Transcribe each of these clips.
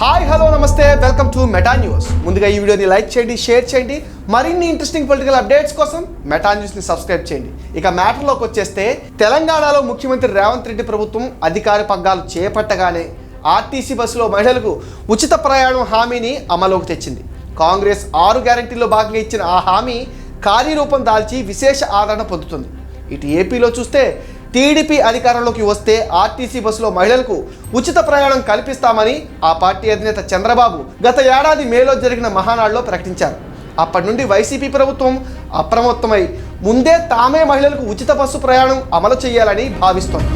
Hi hello నమస్తే. Welcome to Meta news. ముందుగా ఈ వీడియోని లైక్ చేయండి షేర్ చేయండి. మరిన్ని ఇంట్రెస్టింగ్ పొలిటికల్ అప్డేట్స్ కోసం మెటా న్యూస్ని సబ్స్క్రైబ్ చేయండి. ఇక మ్యాటర్లోకి వచ్చేస్తే తెలంగాణలో ముఖ్యమంత్రి రేవంత్ రెడ్డి ప్రభుత్వం అధికార పగ్గాలు చేపట్టగానే ఆర్టీసీ బస్సులో మహిళలకు ఉచిత ప్రయాణం హామీని అమలులోకి తెచ్చింది. కాంగ్రెస్ ఆరు గ్యారంటీల్లో భాగంగా ఇచ్చిన ఆ హామీ కార్యరూపం దాల్చి విశేష ఆదరణ పొందుతుంది. ఇటు ఏపీలో చూస్తే టీడీపీ అధికారంలోకి వస్తే ఆర్టీసీ బస్సులో మహిళలకు ఉచిత ప్రయాణం కల్పిస్తామని ఆ పార్టీ అధినేత చంద్రబాబు గత ఏడాది మేలో జరిగిన మహానాడులో ప్రకటించారు. అప్పటి నుండి వైసీపీ ప్రభుత్వం అప్రమత్తమై ముందే తామే మహిళలకు ఉచిత బస్సు ప్రయాణం అమలు చేయాలని భావిస్తోంది.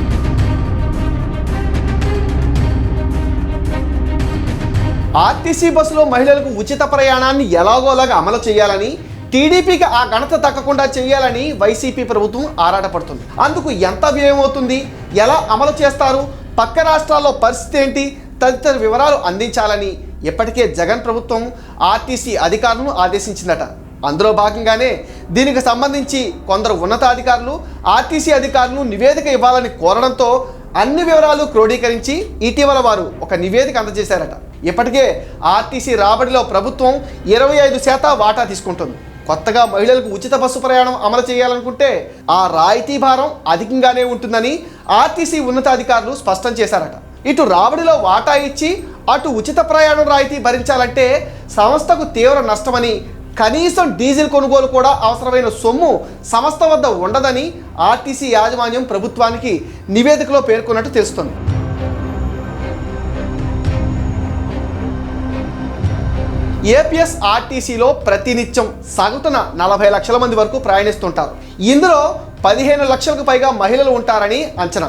ఆర్టీసీ బస్సులో మహిళలకు ఉచిత ప్రయాణాన్ని ఎలాగోలాగా అమలు చేయాలని టీడీపీకి ఆ ఘనత దక్కకుండా చేయాలని వైసీపీ ప్రభుత్వం ఆరాటపడుతుంది. అందుకు ఎంత వ్యయం అవుతుంది? ఎలా అమలు చేస్తారు? పక్క రాష్ట్రాల్లో పరిస్థితి ఏంటి? తదితర వివరాలు అందించాలని ఇప్పటికే జగన్ ప్రభుత్వం ఆర్టీసీ అధికారులను ఆదేశించిందట. అందులో భాగంగానే దీనికి సంబంధించి కొందరు ఉన్నతాధికారులు ఆర్టీసీ అధికారులు నివేదిక ఇవ్వాలని కోరడంతో అన్ని వివరాలు క్రోడీకరించి ఇటీవల వారు ఒక నివేదిక అందజేశారట. ఇప్పటికే ఆర్టీసీ రాబడిలో ప్రభుత్వం ఇరవై ఐదు శాతం వాటా తీసుకుంటుంది. కొత్తగా మహిళలకు ఉచిత బస్సు ప్రయాణం అమలు చేయాలనుకుంటే ఆ రాయితీ భారం అధికంగానే ఉంటుందని ఆర్టీసీ ఉన్నతాధికారులు స్పష్టం చేశారట. ఇటు రాబడిలో వాటా ఇచ్చి అటు ఉచిత ప్రయాణం రాయితీ భరించాలంటే సంస్థకు తీవ్ర నష్టమని కనీసం డీజిల్ కొనుగోలు కూడా అవసరమైన సొమ్ము సంస్థ వద్ద ఉండదని ఆర్టీసీ యాజమాన్యం ప్రభుత్వానికి నివేదికలో పేర్కొన్నట్టు తెలుస్తుంది. ఏపీఎస్ ఆర్టీసీలో ప్రతినిత్యం సగటున నలభై లక్షల మంది వరకు ప్రయాణిస్తుంటారు. ఇందులో పదిహేను లక్షలకు పైగా మహిళలు ఉంటారని అంచనా.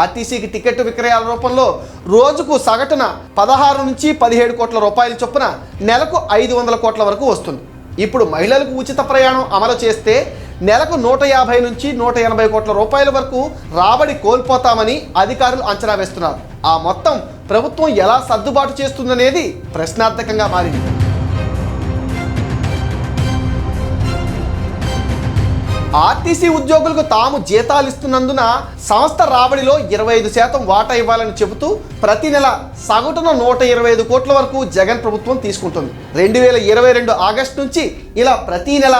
ఆర్టీసీకి టికెట్ విక్రయాల రూపంలో రోజుకు సగటున పదహారు నుంచి పదిహేడు కోట్ల రూపాయల చొప్పున నెలకు ఐదు వందల కోట్ల వరకు వస్తుంది. ఇప్పుడు మహిళలకు ఉచిత ప్రయాణం అమలు చేస్తే నెలకు నూట యాభై నుంచి నూట ఎనభై కోట్ల రూపాయల వరకు రాబడి కోల్పోతామని అధికారులు అంచనా వేస్తున్నారు. ఆ మొత్తం ప్రభుత్వం ఎలా సర్దుబాటు చేస్తుందనేది ప్రశ్నార్థకంగా మారింది. ఆర్టీసీ ఉద్యోగులకు తాము జీతాలు ఇస్తున్నందున సంస్థ రాబడిలో ఇరవై ఐదు శాతం వాటా ఇవ్వాలని చెబుతూ ప్రతి నెల సగటున నూట ఇరవై ఐదు కోట్ల వరకు జగన్ ప్రభుత్వం తీసుకుంటుంది. రెండు వేల ఇరవై రెండు ఆగస్టు నుంచి ఇలా ప్రతి నెల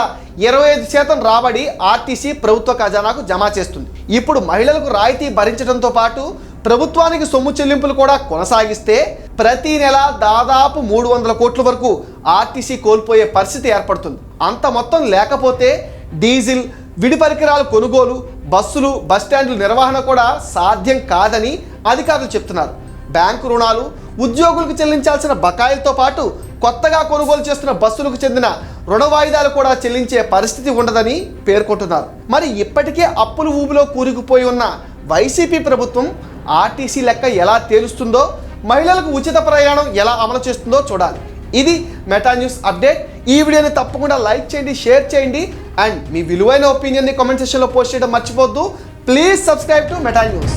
ఇరవై ఐదు శాతం రాబడి ఆర్టీసీ ప్రభుత్వ ఖజానాకు జమ చేస్తుంది. ఇప్పుడు మహిళలకు రాయితీ భరించడంతో పాటు ప్రభుత్వానికి సొమ్ము చెల్లింపులు కూడా కొనసాగిస్తే ప్రతి నెల దాదాపు మూడు వందల కోట్ల వరకు ఆర్టీసీ కోల్పోయే పరిస్థితి ఏర్పడుతుంది. అంత మొత్తం లేకపోతే డీజిల్ విడి పరికరాల కొనుగోలు బస్సులు బస్టాండ్ల నిర్వహణ కూడా సాధ్యం కాదని అధికారులు చెప్తున్నారు. బ్యాంకు రుణాలు ఉద్యోగులకు చెల్లించాల్సిన బకాయిలతో పాటు కొత్తగా కొనుగోలు చేస్తున్న బస్సులకు చెందిన రుణ వాయిదాలు కూడా చెల్లించే పరిస్థితి ఉండదని పేర్కొంటున్నారు. మరి ఇప్పటికే అప్పులు ఊబిలో కూరుకుపోయి ఉన్న వైసీపీ ప్రభుత్వం ఆర్టీసీ లెక్క ఎలా తేలుస్తుందో మహిళలకు ఉచిత ప్రయాణం ఎలా అమలు చేస్తుందో చూడాలి. ఇది మెటా న్యూస్ అప్డేట్. ఈ వీడియోని తప్పకుండా లైక్ చేయండి షేర్ చేయండి. అండ్ మీ విలువైన ఒపీనియన్ని కామెంట్ సెక్షన్లో పోస్ట్ చేయడం మర్చిపోద్దు please subscribe to Meta news.